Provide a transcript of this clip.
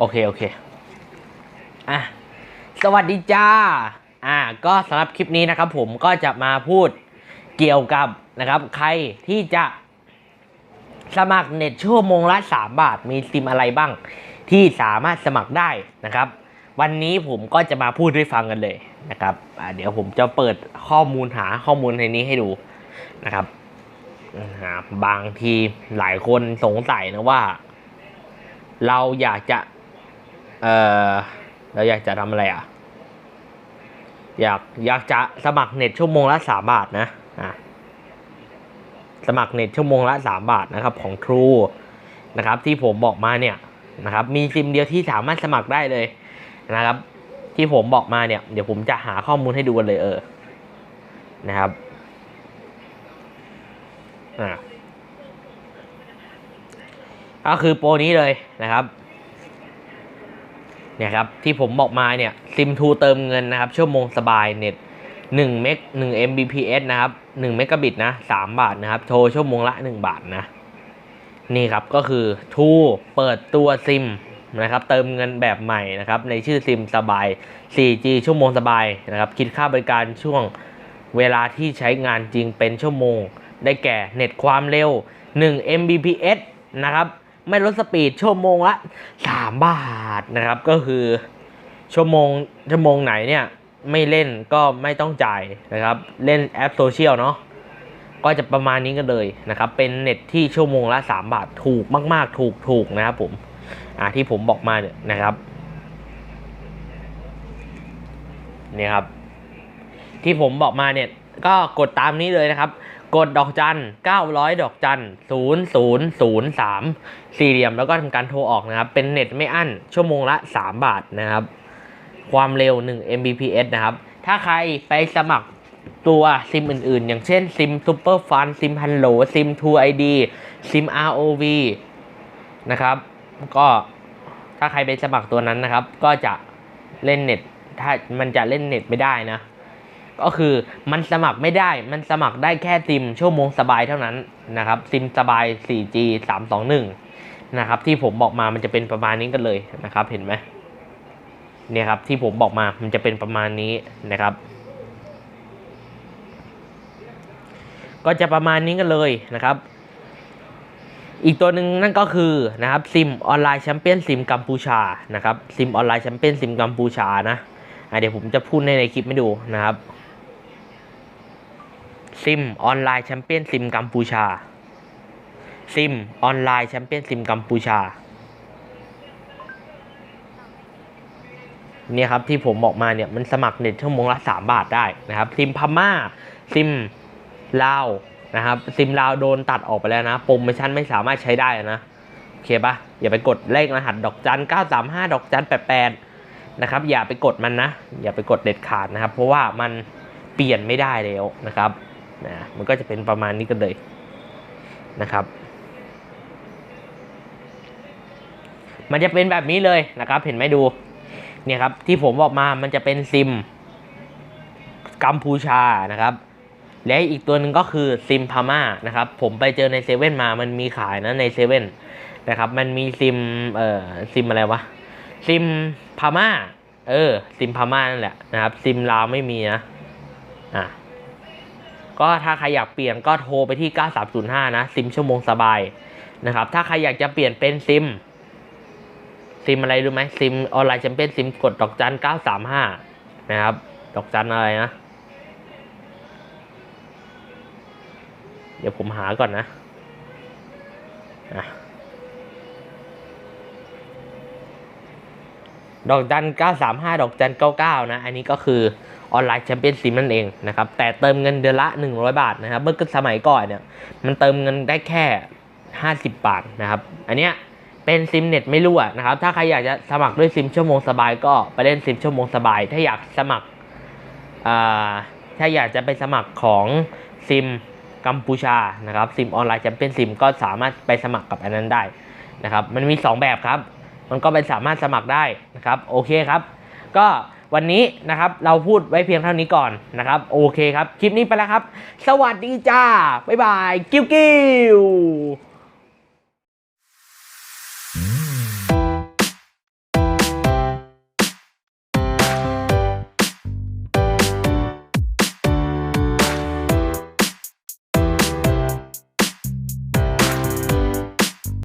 โอเค โอเค อะ สวัสดีจ้า อะก็สำหรับคลิปนี้นะครับผมก็จะมาพูดเกี่ยวกับนะครับ ใครที่จะสมัครเน็ตชั่วโมงละ 3 บาท มีซิมอะไรบ้าง ที่สามารถสมัครได้นะครับ วันนี้ผมก็จะมาพูดให้ฟังกันเลยนะครับอะเดี๋ยวผมจะเปิดข้อมูลหาข้อมูลในนี้ให้ดูนะครับอ่าบางทีหลายคนสงสัยนะว่า เราอยากจะ เออเราอยากจะทำอะไรอะ อยากอยากจะสมัครเน็ตชั่วโมงละสามบาทนะอะสมัครเน็ตชั่วโมงละสามบาทนะครับของ True นะครับที่ผมบอกมาเนี่ยนะครับมีซิมเดียวที่สามารถสมัครได้เลยนะครับ ที่ผมบอกมาเนี่ย เดี๋ยวผมจะหาข้อมูลให้ดูกันเลยเออนะครับอ่าก็คือโปรนี้เลยนะครับ เนี่ยครับที่ผมบอกมาเนี่ยซิมทูเติมเงินนะครับ ชั่วโมงสบายเน็ต1เมก1 Mbps นะครับ1เมกะบิตนะ3บาทนะครับ โทรชั่วโมงละ 1 บาทนะ นี่ครับก็คือทูเปิดตัวซิมนะครับเติมเงินแบบใหม่นะครับในชื่อซิมสบาย 4G ชั่วโมงสบายนะครับคิดค่าบริการช่วงเวลาที่ใช้งานจริงเป็นชั่วโมง ได้แก่เน็ตความเร็ว 1 Mbps นะครับ ไม่ลดสปีดชั่วโมงละ3บาทนะครับก็คือชั่วโมงชั่วโมงไหนเนี่ยไม่เล่นก็ไม่ต้องจ่ายนะครับ เล่นแอปโซเชียลเนาะก็จะประมาณนี้กันเลยนะครับ เป็นเน็ตที่ชั่วโมงละ 3 บาทถูกมาก ๆ ถูกถูกนะครับผมอ่าที่ผมบอกมาเนี่ยนะครับเนี่ยครับ ที่ผมบอกมาเนี่ย ก็กดตามนี้เลยนะครับ กดดอกจัน 900 ดอกจัน 0003 สี่เหลี่ยมแล้วก็ทำการโทรออกนะครับ เป็นเน็ตไม่อั้น ชั่วโมงละ 3 บาทนะครับ ความเร็ว 1 Mbps นะครับ ถ้าใครไปสมัครตัวซิมอื่นๆ อย่างเช่นซิม Super Fun ซิม Hello ซิม True ID ซิม ROV นะครับ ก็ถ้าใครไปสมัครตัวนั้นนะครับ ก็จะเล่นเน็ต ถ้ามันจะเล่นเน็ตไม่ได้นะ ก็คือมันสมัครไม่ได้ มันสมัครได้แค่ซิมชั่วโมงสบายเท่านั้นนะครับ ซิมสบาย 4G 321 นะครับ ที่ผมบอกมามันจะเป็นประมาณนี้กันเลยนะครับ เห็นไหมเนี่ยครับที่ผมบอกมามันจะเป็นประมาณนี้นะครับ ก็จะประมาณนี้กันเลยนะครับ อีกตัวหนึ่งนั่นก็คือนะครับซิมออนไลน์แชมเปี้ยนซิมกัมพูชานะครับซิมออนไลน์แชมเปี้ยนซิมกัมพูชานะเดี๋ยวผมจะพูดในในคลิปให้ดูนะครับ ซิมออนไลน์แชมเปี้ยนซิมกัมพูชา ซิมออนไลน์แชมเปี้ยนซิมกัมพูชา เนี่ยครับที่ผมบอกมาเนี่ยมันสมัครเน็ตชั่วโมงละ3บาทได้นะครับ ซิมพม่า ซิมลาวนะครับ ซิมลาวโดนตัดออกไปแล้วนะ โปรโมชั่นไม่สามารถใช้ได้นะโอเคปะอย่าไปกดเลขรหัสดอกจัน 935 ดอกจัน 88 นะครับ อย่าไปกดมันนะ อย่าไปกดเด็ดขาดนะครับ เพราะว่ามันเปลี่ยนไม่ได้แล้วนะครับ นะมันก็จะเป็นประมาณนี้กันเลยนะครับ มันจะเป็นแบบนี้เลยนะครับ เห็นไหมดูเนี่ยครับที่ผมบอกมามันจะเป็นซิมกัมพูชานะครับ และอีกตัวหนึ่งก็คือซิมพม่านะครับ ผมไปเจอในเซเว่นมามันมีขายนะในเซเว่นนะครับ มันมีซิมเอ่อซิมอะไรวะซิมพม่า เออ ซิมพม่านั่นแหละนะครับ ซิมลาวไม่มีนะอะ ก็ถ้าใครอยากเปลี่ยนก็โทรไปที่ 9305 นะ ซิมชั่วโมงสบายนะครับ ถ้าใครอยากจะเปลี่ยนเป็นซิม ซิมอะไรรู้ไหมซิมออนไลน์แชมเปี้ยนซิมกดดอกจัน 935 นะครับ ดอกจันอะไรนะ เดี๋ยวผมหาก่อนนะอะ ดอกจัน 935 ดอกจัน 99 นะ อันนี้ก็คือออนไลน์แชมเปี้ยนซิมนั่นเองนะครับ แต่เติมเงินเดือนละ 100 บาทนะครับ เมื่อสมัยก่อนเนี่ย มันเติมเงินได้แค่ 50 บาทนะครับ อันเนี้ยเป็นซิมเน็ตไม่รั่วนะครับ ถ้าใครอยากจะสมัครด้วยซิมชั่วโมงสบายก็ไปเล่นซิมชั่วโมงสบาย ถ้าอยากสมัคร ถ้าอยากจะไปสมัครของซิมกัมพูชานะครับ ซิมออนไลน์แชมเปี้ยนซิมก็สามารถไปสมัครกับอันนั้นได้นะครับ มันมี 2 แบบครับ มันก็ไปสามารถสมัครได้นะครับโอเคครับ ก็วันนี้นะครับเราพูดไว้เพียงเท่านี้ก่อนนะครับโอเคครับ คลิปนี้ไปแล้วครับ สวัสดีจ้า บ๊ายบาย กิ้วกิ้ว